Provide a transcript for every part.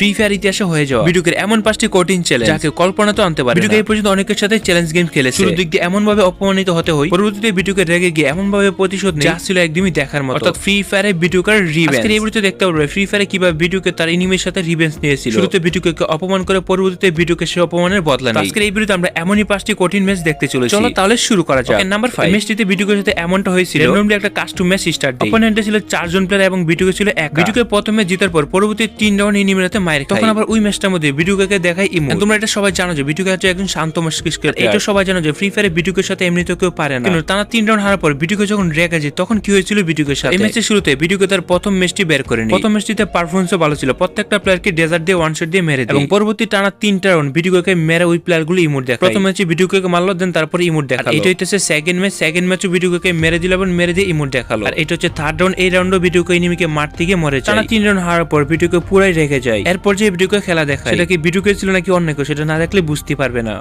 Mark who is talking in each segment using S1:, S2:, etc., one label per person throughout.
S1: Free fire ইতিহাসে হয়ে যাওয়া। ভিডিওকে এমন পাঁচটি কঠিন চ্যালেঞ্জ যাকে কল্পনা তো আনতে পারে ভিডিওকে এই পর্যন্ত অনেকের সাথে চ্যালেঞ্জ গেম খেলেছে। শুরুর দিক দিয়ে এমন ভাবে অপমানিত হতে হয় পরবর্তীতে ভিডিওকে রেগে গিয়ে এমন ভাবে প্রতিশোধ নেয় যা ছিল একদমই দেখার মতো। অর্থাৎ ফ্রি ফায়ারে ভিডিওকার রিভেঞ্জ এই ভিডিওতে দেখতে পারবে ফ্রি ফায়ারে কীভাবে ভিডিওকে তার এনিমির সাথে রিভেঞ্জ নিয়েছিল। শুরুতে ভিডিওকে অপমান করে পরবর্তীতে ভিডিওকে সে অপমানের বদলা নেয়। আজকের এই ভিডিওতে আমরা এমনই পাঁচটি কঠিন ম্যাচ দেখতে চলেছি। চলো তাহলে শুরু করা যাক। নাম্বার 5 ম্যাচটিতে ভিডিওর সাথে এমনটা হয়েছিল। র্যান্ডমলি একটা কাস্টম ম্যাচ স্টার্ট দেয় অপোনেন্টে ছিল চারজন প্লেয়ার এবং ভিডিওকে ছিল এক। ভিডিওকে প্রথমে জেতার পর পরবর্তী তিন রাউন্ড এনিমির হাতে খায়। তখন আবার ওই ম্যাচটার মধ্যে ভিডিওকে দেখায় ইমো তোমরা এটা সবাই জানো যে ভিডিওকে হচ্ছে একজন শান্ত মস্তিষ্কের এটা সবাই জানো যে ফ্রি ফায়ারে ভিডিওর সাথে এমনিতে কেউ পারে না। কিন্তু টানা তিন রাউন্ড হারার পর ভিডিওকে যখন রেগে যায় তখন কি হয়েছিল ভিডিওর সাথে? এই ম্যাচের শুরুতে ভিডিওকে তার প্রথম ম্যাচটি বের করে নিই প্রথম ম্যাচটিতে পারফরমেন্সও ভালো ছিল। প্রত্যেকটা প্লেয়ারকে ডেজার্ট দিয়ে ওয়ান শট দিয়ে মেরে দেয়। এবং পরবর্তী টানা তিনটা রাউন্ড ভিডিওকে মেরে ওই প্লেয়ারগুলো ইমোট দেখায়। প্রথম ম্যাচে ভিডিওকে মারলো দেন তারপর ইমোট দেখাল। এটা হইতেছে সেকেন্ড ম্যাচ সেকেন্ড ম্যাচও ভিডিওকে মেরে দিল এবং মেরে দিয়ে ইমোট দেখাল। আর এটা হচ্ছে থার্ড রাউন্ড এই রাউন্ডও ভিডিওকে এনিমিকে মারতে গিয়ে মরে যায়। টানা তিন রাউন্ড হারার পর ভিডিওকে পুরাই রেখে যায়। এরপর ভিডিও খেলা দেখায়। সেটা কি ভিডিও ছিল নাকি অন্য কেউ সেটা না দেখলে বুঝতে পারবে না।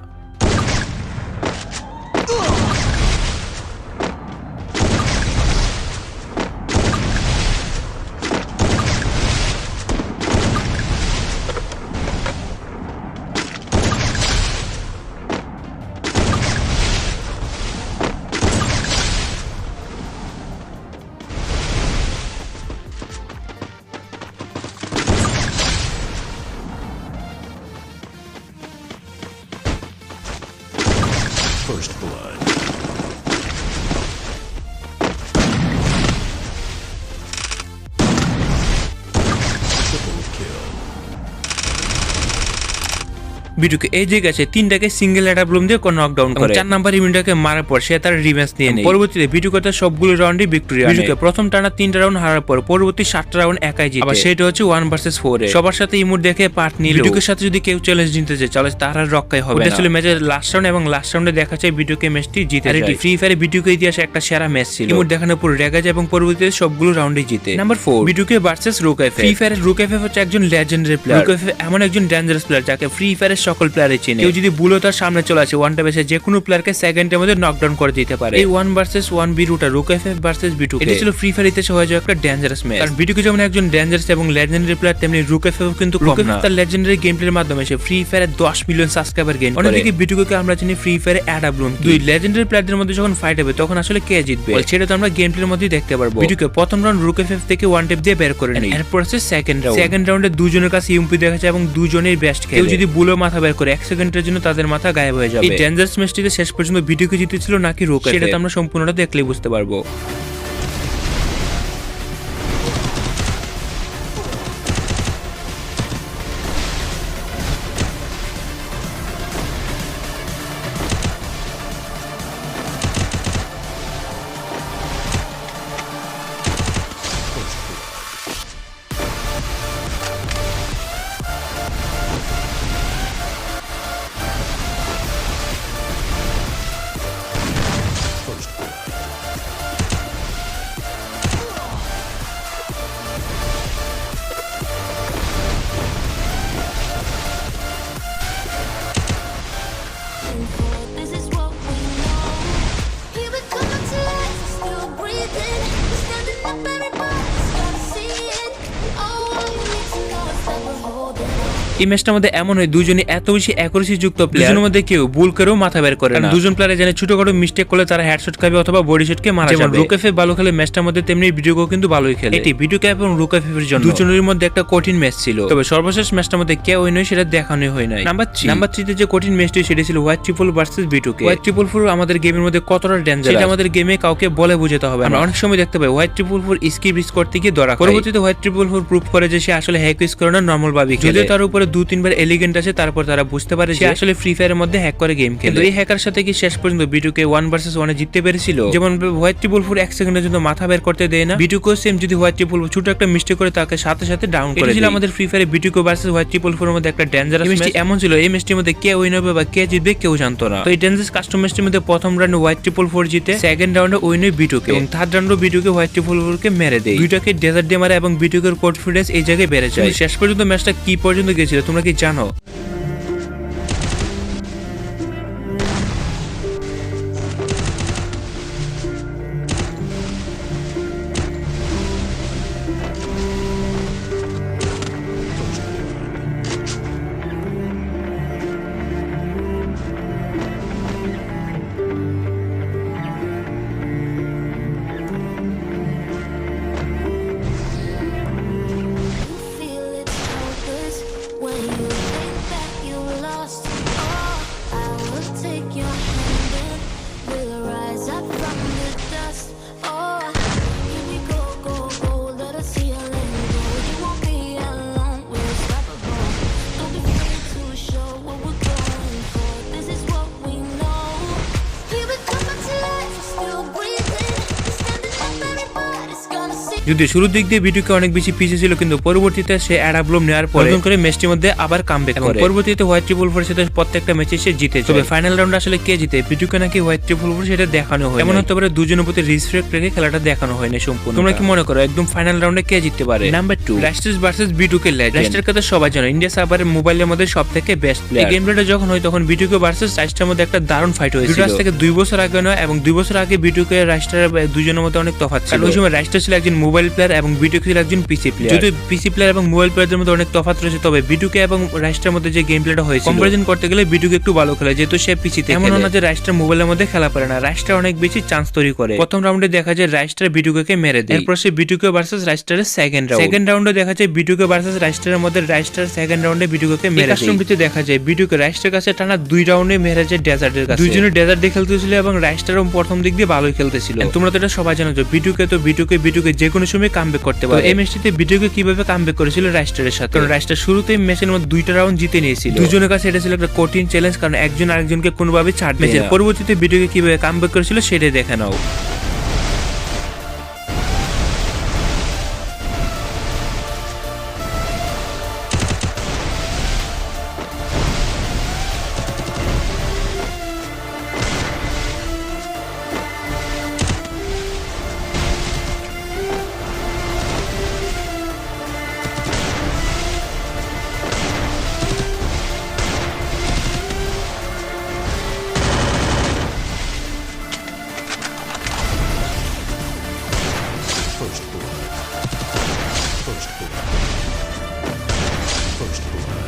S1: ভিডিওকে এই যে গেছে তিনটাকে সিঙ্গেল একটা ব্লুম দিয়ে নকডাউন করে। চার নাম্বার ইমিনটাকে মারার পর সে তার রিভেন্স নিয়ে নেয়। পরবর্তীতে ভিডিও কথা সবগুলো রাউন্ডে ভিক্টোরি ভিডিওকে প্রথম টানা তিনটা রাউন্ড হারার পর পরবর্তী সাতটা রাউন্ড একাই জিতে। আবার সেটা হচ্ছে ওয়ান ভার্সেস ফোর সবার সাথে ইমোট দেখে পার্ট নিল। ভিডিওকে সাথে যদি কেউ চ্যালেঞ্জ নিতে চায় তাহলে তার আর রক্ষাই হবে না। আসলে ম্যাচের লাস্ট রাউন্ড এবং লাস্ট রাউন্ডে দেখা যায় ভিডিওকে ম্যাচটি জিতে আর এটি ফ্রি ফায়ারে ভিডিওকে ইতিহাসে একটা সেরা ম্যাচ ছিল। ইমোট দেখানোর পর রেগা যায় এবং পরবর্তীতে সবগুলো রাউন্ডে জিতে। নাম্বার ফোর ভিডিওকে ভার্সেস রুক ফ্রি ফায়ারের রুক হচ্ছে একজন লেজেন্ডারি প্লেয়ার রুক এমন একজন ডেঞ্জারাস প্লেয়ার যাকে ফ্রি ফায়ারের সকল প্লেয়ারই চেনে। কেউ যদি বুলো তার সামনে চলে আসে ওয়ান টাইমে যে কোনো প্লেয়ারকে সেকেন্ডের মধ্যে নকডাউন করে দিতে পারে। এই one versus one B রুটা Rook F F versus B two এটা ছিল ফ্রি ফায়ার ইতিহাসে হয়ে যাওয়া একটা ডেঞ্জারাস ম্যাচ কারণ বিটুকে যেমন একজন ডেঞ্জারাস এবং লেজেন্ডারি প্লেয়ার তেমনি রুক এফ কিন্তু কম না। তার লেজেন্ডারি গেম প্লের মাধ্যমে সে ফ্রি ফায়ারে 10 মিলিয়ন সাবস্ক্রাইবার গেইন করে। অন্যদিকে বিটুকে আমরা জানি ফ্রি ফায়ারে অ্যাডা ব্লুম দুই লেজেন্ডারি প্লেয়ারদের মধ্যে যখন ফাইট হবে তখন আসলে কে জিতবে? সেটা তো আমরা গেম প্লের মধ্যেই দেখতে পারব। বিটুকে প্রথম রাউন্ড রুক এফ এফ থেকে ওয়ান টেপ দিয়ে বের করে নেই। এরপর আছে সেকেন্ড রাউন্ড সেকেন্ড রাউন্ডে দুজনের কাছে ইউম্পি দেখা যায় এবং দুজনের বেস্ট কেউ যদি বুলো মাথা বের করে এক সেকেন্ডের জন্য তাদের মাথা গায়েব হয়ে যাবে। এই ডেঞ্জারাস ম্যাচটিতে শেষ পর্যন্ত ভিডিওকে জিতেছিল নাকি রোকে সেটা তো আমরা সম্পূর্ণটা দেখলেই বুঝতে পারব। এই ম্যাচটার মধ্যে এমন হয় দুজনই এত বেশি অ্যাকুরেসি যুক্ত প্লেয়ারের মধ্যে কেউ ভুল করেও মাথা বের করে না। দুজন প্লেয়ারে জানে ছোটখাটো মিস্টেক করলে তারা হেডশট খাবে অথবা বডি শটকে মারা যাবে। রুকেফে ভালো খেলে ম্যাচটার মধ্যে তেমনি ভিডিওকেও কিন্তু ভালোই খেলে। এটি ভিডিও ক্যাপ এবং রুকেফের জন্য। দুজনের মধ্যে একটা কঠিন ম্যাচ ছিল। তবে সর্বশেষ ম্যাচটার মধ্যে কে ওই নয় সেটা দেখানো হয় নাই। নাম্বার থ্রি নাম্বার থ্রিতে যে কঠিন ম্যাচটি সেটা ছিল white triple versus B two K white triple four আমাদের গেমের মধ্যে কতটা ডেঞ্জার সেটা আমাদের গেমে কাউকে বলে বুঝাতে হবে আমরা অনেক সময় দেখতে পাই হোয়াইট ট্রিপল ফোর স্কিপ করতে গিয়ে ধরা খায়। পরবর্তীতে হোয়াইট ট্রিপল ফোর প্রুভ করে যে সে আসলে হ্যাক ইউজ করে না নর্মাল ভাবে যদিও তার উপরে দু তিনবার এলিগেন্ট আছে তারপর তারা বুঝতে পারে যে আসলে ফ্রি ফায়ারের মধ্যে হ্যাক করে গেম খেলে। কিন্তু এই হ্যাকার সাথে কি শেষ পর্যন্ত বিটুকে ওয়ান ভার্সেস ওয়ানে জিততে পেরেছিল? যেমন হোয়াইট ট্রিপল ফোর এক সেকেন্ডের জন্য মাথা বের করতে দেয় না। বিটুকো সেম যদি হোয়াইট ট্রিপল ছোট একটা মিস্টেক করে তাকে সাথে সাথে ডাউন করে ছিল আমাদের free ফায়ারে B two K versus white triple four মধ্যে একটা ডেঞ্জারাস ম্যাচ এমন ছিল এই ম্যাচটির মধ্যে কে উইন হবে বা কে জিতবে কেউ জানতো না। তো এই ডেঞ্জারাস কাস্টম ম্যাচটির মধ্যে প্রথম রাউন্ডে হোয়াইট ট্রিপল ফোর জিতে সেকেন্ড রাউন্ডে উইন হয় বিটুকে এবং থার্ড রাউন্ডে B two K white triple four কে মেরে দেয়। দুইটাকে ডেজার্ট দিয়ে মারে এবং বিটুকের কনফিডেন্স এই জায়গায় বেড়ে যায়। শেষ পর্যন্ত ম্যাচটা কি পর্যন্ত গেছিল তোমরা কি জানো? যদিও শুরুর দিক দিয়ে ভিডিওকে অনেক বেশি পিছিয়ে ছিল কিন্তু পরবর্তীতে সে অ্যাডাব্লম নেওয়ার পর নতুন করে ম্যাচটির মধ্যে আবার কামব্যাক করে। পরবর্তীতে হোয়াইট ট্রিপল ফোর সাথে প্রত্যেকটা ম্যাচে সে জিতে তবে ফাইনাল রাউন্ড আসলে কে জিতে? ভিডিওকে নাকি হোয়াইট ট্রিপল ফোর সেটা দেখানো হয় এমন হতে পারে দুজনের প্রতি রেসপেক্ট রেখে খেলাটা দেখানো হয় না সম্পূর্ণ তোমরা কি মনে করো একদম ফাইনাল রাউন্ডে কে জিততে পারে? নাম্বার টু রাস্টার্স ভার্সেস বিটুকে লেজেন্ড রাস্টার কথা সবাই জানো ইন্ডিয়া সার্ভারের মোবাইলের মধ্যে সব থেকে বেস্ট প্লেয়ার এই গেম প্লেটা যখন হয় তখন বিটুকে ভার্সেস রাস্টার মধ্যে একটা দারুণ ফাইট হয়েছিল। আজ থেকে দুই বছর আগে নয় এবং দুই বছর আগে বিটুকে রাস্টার দুজনের মধ্যে অনেক তফাৎ ছিল। ওই সময় রাস্টার ছিল একজন মোবাইল প্লেয়ার এবং বিটুকে ছিল একজন পিসি প্লেয়ার যদি পিসি প্লেয়ার এবং মোবাইল প্লেয়ারদের মধ্যে অনেক তফাৎ রয়েছে তবে বিটুকে এবং রাস্টার মধ্যে যে গেম প্লেটা হয়েছে কম্পারিজন করতে গেলে বিটুকে একটু ভালো খেলে যেহেতু সে পিসিতে এমন না যে রাস্টার মোবাইলের মধ্যে খেলা পারে না রাস্টার অনেক বেশি চান্স তৈরি করে প্রথম রাউন্ডে দেখা যায় রাস্টার বিটুকে মেরে দেয় এরপর সে বিটুকে ভার্সেস রাস্টারের সেকেন্ড রাউন্ড সেকেন্ড রাউন্ডে দেখা যায় বিটুকে ভার্সেস রাস্টারের মধ্যে রাস্টার সেকেন্ড রাউন্ডে বিটুকে মেরে দেয় দেখা যায় বিটুকে রাস্টারের কাছে টানা দুই রাউন্ডে মেরে যায় ডেজার্টের কাছে দুইজনে ডেজার্ট দিয়ে খেলতেছিল এবং রাস্টারও প্রথম দিক দিয়ে ভালোই খেলতেছিল তোমরা তো এটা সবাই জানো যে বিটুকে তো বিটুকে বিটুকে যে কোনো সময় কামব্যাক করতে পারে এই ম্যাচটিতে বিডিওকে কীভাবে কামব্যাক করেছিল রাইস্টারের সাথে? কারণ রাইস্টার শুরুতেই ম্যাচের মধ্যে দুইটা রাউন্ড জিতে নিয়েছিল। দুজনের কাছে এটা ছিল একটা কঠিন চ্যালেঞ্জ কারণ একজন আরেকজনকে কোনোভাবে ছাড় ম্যাচের পরবর্তীতে বিডিওকে কীভাবে কামব্যাক করেছিল সেটাই দেখে নাও।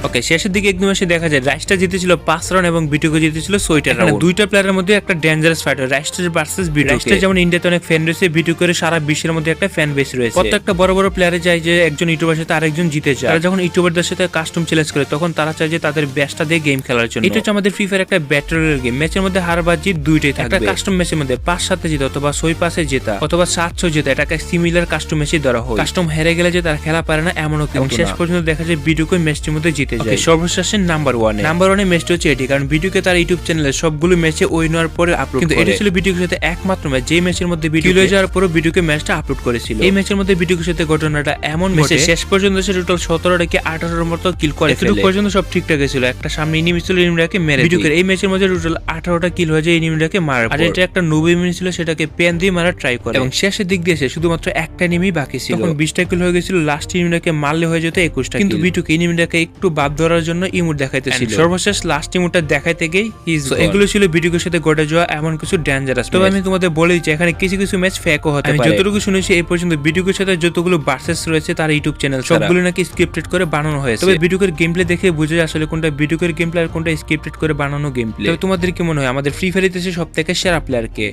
S1: ওকে শেষের দিকে একদম এসে দেখা যায় রাইস্টার জিতেছিল পাঁচ রান এবং বিটুকে জিতেছিল ছয়টা রান দুইটা প্লেয়ারের মধ্যে একটা dangerous fight Raistar versus B two Raistar যেমন ইন্ডিয়াতে অনেক ফ্যান রয়েছে বিটু করে সারা বিশ্বের মধ্যে একটা ফ্যান বেস রয়েছে। প্রত্যেকটা বড় বড় প্লেয়ারে যায় যে একজন ইউটিউবার সাথে আরেকজন জিতে যায়। তারা যখন ইউটিউবারদের সাথে কাস্টম চ্যালেঞ্জ করে তখন তারা চায় যে তাদের ব্যাসটা দিয়ে গেম খেলার জন্য। এটা হচ্ছে আমাদের ফ্রি ফায়ার একটা ব্যাটলের গেম ম্যাচের মধ্যে হার বা জিত দুইটাই থাকবে। একটা কাস্টম ম্যাচের মধ্যে পাঁচ সাথে জিতা অথবা ছয় পাশে জেতা অথবা সাত ছয় জেতা এটাকে সিমিলার কাস্টম ম্যাচই ধরা হয়। কাস্টম হেরে গেলে যে তারা খেলা পারে না এমনও কিন্তু শেষ পর্যন্ত দেখা যায় বিটুকে ম্যাচটির মধ্যে জিতে যায় সর্বশেষে নাম্বার ওয়ানে নাম্বার ওয়ানে ম্যাচটি হচ্ছে এটি কারণ ভিডিওকে তার ইউটিউব চ্যানেলে সবগুলো ম্যাচে উইন হওয়ার পরে আপলোড কিন্তু এটা ছিল ভিডিওর সাথে একমাত্র ম্যাচ যে ম্যাচের মধ্যে ভিডিও হয়ে যাওয়ার পরও ভিডিওকে ম্যাচটা আপলোড করেছিল। এই ম্যাচের মধ্যে ভিডিওর সাথে ঘটনাটা এমন ম্যাচে শেষ পর্যন্ত সে টোটাল সতেরো থেকে আঠারোর মতো কিল করে এতটুকু পর্যন্ত সব ঠিকঠাক ছিল একটা সামনে ইনিমি ছিল ইনিমিটাকে মেরে ভিডিওকে এই ম্যাচের মধ্যে টোটাল আঠারোটা কিল হয়ে যায় ইনিমিটাকে মারার আর এটা একটা নব্বই মিনিট ছিল সেটাকে পেন দিয়ে মারা ট্রাই করে। এবং শেষের দিক দিয়ে এসে শুধুমাত্র একটা ইনিমি বাকি ছিল। তখন বিশটা কিল হয়ে গেছিল লাস্ট ইনিমিটাকে মারলে হয়ে যেত একুশটা কিন্তু বিটুকে ইনিমিটাকে একটু বাদ ধরার জন্য ইমুট দেখাইতেছিল। সর্বশেষ লাস্ট ইমুটটা দেখাইতে গিয়ে হিজ এগুলো ছিল ভিডিওর সাথে ঘটে যাওয়া এমন কিছু ডেঞ্জারাস তবে আমি তোমাদের বলে দিচ্ছি এখানে কিছু কিছু ম্যাচ ফেকও হতে পারে। আমি যতটুকু শুনেছি এই পর্যন্ত ভিডিওর সাথে যতগুলো ভার্সেস রয়েছে তার ইউটিউব চ্যানেল সবগুলো নাকি স্ক্রিপ্টেড করে বানানো হয়েছে। তবে ভিডিওর গেম প্লে দেখে বুঝে যায় আসলে কোনটা ভিডিওর গেম প্লে আর কোনটা স্ক্রিপ্টেড করে বানানো গেম প্লে তোমাদের কি মনে হয় আমাদের ফ্রি ফায়ার ইতিহাসে সব থেকে সেরা প্লেয়ার কে?